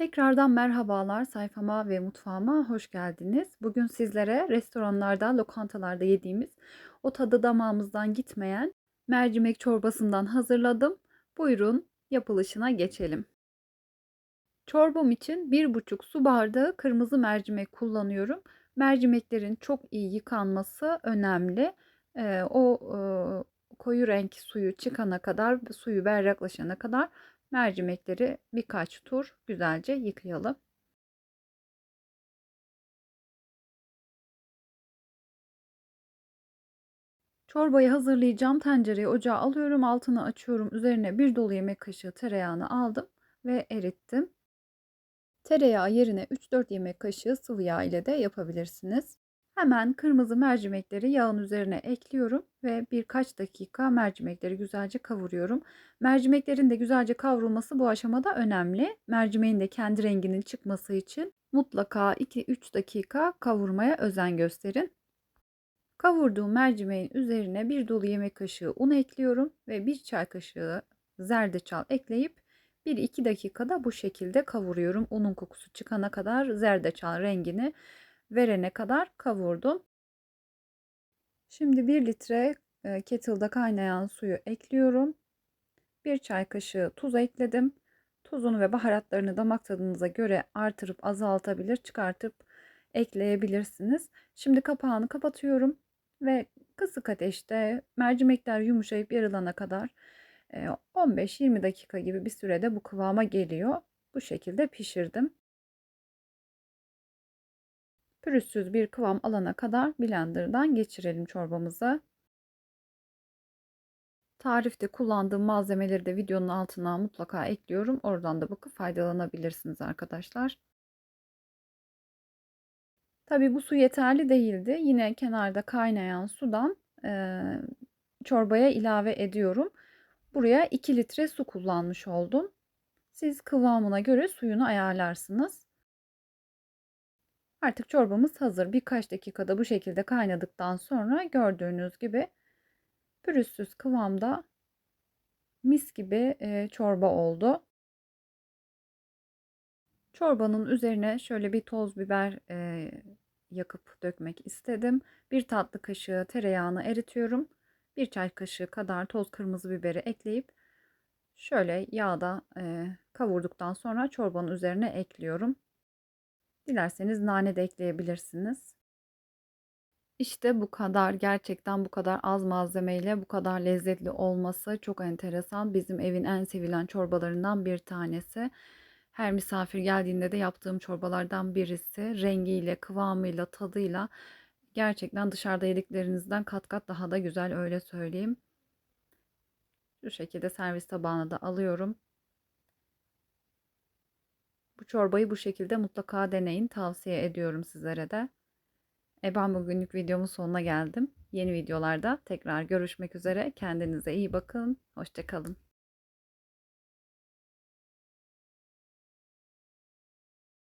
Tekrardan merhabalar sayfama ve mutfağıma hoş geldiniz. Bugün sizlere restoranlarda, lokantalarda yediğimiz o tadı damağımızdan gitmeyen mercimek çorbasından hazırladım. Buyurun yapılışına geçelim. Çorbam için 1,5 su bardağı kırmızı mercimek kullanıyorum. Mercimeklerin çok iyi yıkanması önemli. Ee, o e, koyu renk suyu çıkana kadar, suyu berraklaşana kadar mercimekleri birkaç tur güzelce yıkayalım. Çorbayı hazırlayacağım tencereyi ocağa alıyorum. Altını açıyorum. Üzerine bir dolu yemek kaşığı tereyağını aldım ve erittim. Tereyağı yerine 3-4 yemek kaşığı sıvı yağ ile de yapabilirsiniz. Hemen kırmızı mercimekleri yağın üzerine ekliyorum ve birkaç dakika mercimekleri güzelce kavuruyorum. Mercimeklerin de güzelce kavrulması bu aşamada önemli. Mercimeğin de kendi renginin çıkması için mutlaka 2-3 dakika kavurmaya özen gösterin. Kavurduğum mercimeğin üzerine bir dolu yemek kaşığı un ekliyorum ve bir çay kaşığı zerdeçal ekleyip 1-2 dakikada bu şekilde kavuruyorum. Unun kokusu çıkana kadar zerdeçal rengini verene kadar kavurdum. Şimdi 1 litre e, kettle'da kaynayan suyu ekliyorum. 1 çay kaşığı tuz ekledim. Tuzunu ve baharatlarını damak tadınıza göre artırıp azaltabilir, çıkartıp ekleyebilirsiniz. Şimdi kapağını kapatıyorum ve kısık ateşte mercimekler yumuşayıp yarılana kadar 15-20 e, dakika gibi bir sürede bu kıvama geliyor. Bu şekilde pişirdim pürüzsüz bir kıvam alana kadar blenderdan geçirelim çorbamızı. Tarifte kullandığım malzemeleri de videonun altına mutlaka ekliyorum. Oradan da bakıp faydalanabilirsiniz arkadaşlar. Tabi bu su yeterli değildi. Yine kenarda kaynayan sudan e, çorbaya ilave ediyorum. Buraya 2 litre su kullanmış oldum. Siz kıvamına göre suyunu ayarlarsınız. Artık çorbamız hazır. Birkaç dakikada bu şekilde kaynadıktan sonra gördüğünüz gibi pürüzsüz kıvamda mis gibi çorba oldu. Çorbanın üzerine şöyle bir toz biber e, yakıp dökmek istedim. Bir tatlı kaşığı tereyağını eritiyorum. Bir çay kaşığı kadar toz kırmızı biberi ekleyip şöyle yağda e, kavurduktan sonra çorbanın üzerine ekliyorum. Dilerseniz nane de ekleyebilirsiniz. İşte bu kadar gerçekten bu kadar az malzemeyle bu kadar lezzetli olması çok enteresan. Bizim evin en sevilen çorbalarından bir tanesi. Her misafir geldiğinde de yaptığım çorbalardan birisi. Rengiyle, kıvamıyla, tadıyla gerçekten dışarıda yediklerinizden kat kat daha da güzel öyle söyleyeyim. Şu şekilde servis tabağına da alıyorum. Bu çorbayı bu şekilde mutlaka deneyin. Tavsiye ediyorum sizlere de. E ben bugünlük videomun sonuna geldim. Yeni videolarda tekrar görüşmek üzere. Kendinize iyi bakın. Hoşçakalın.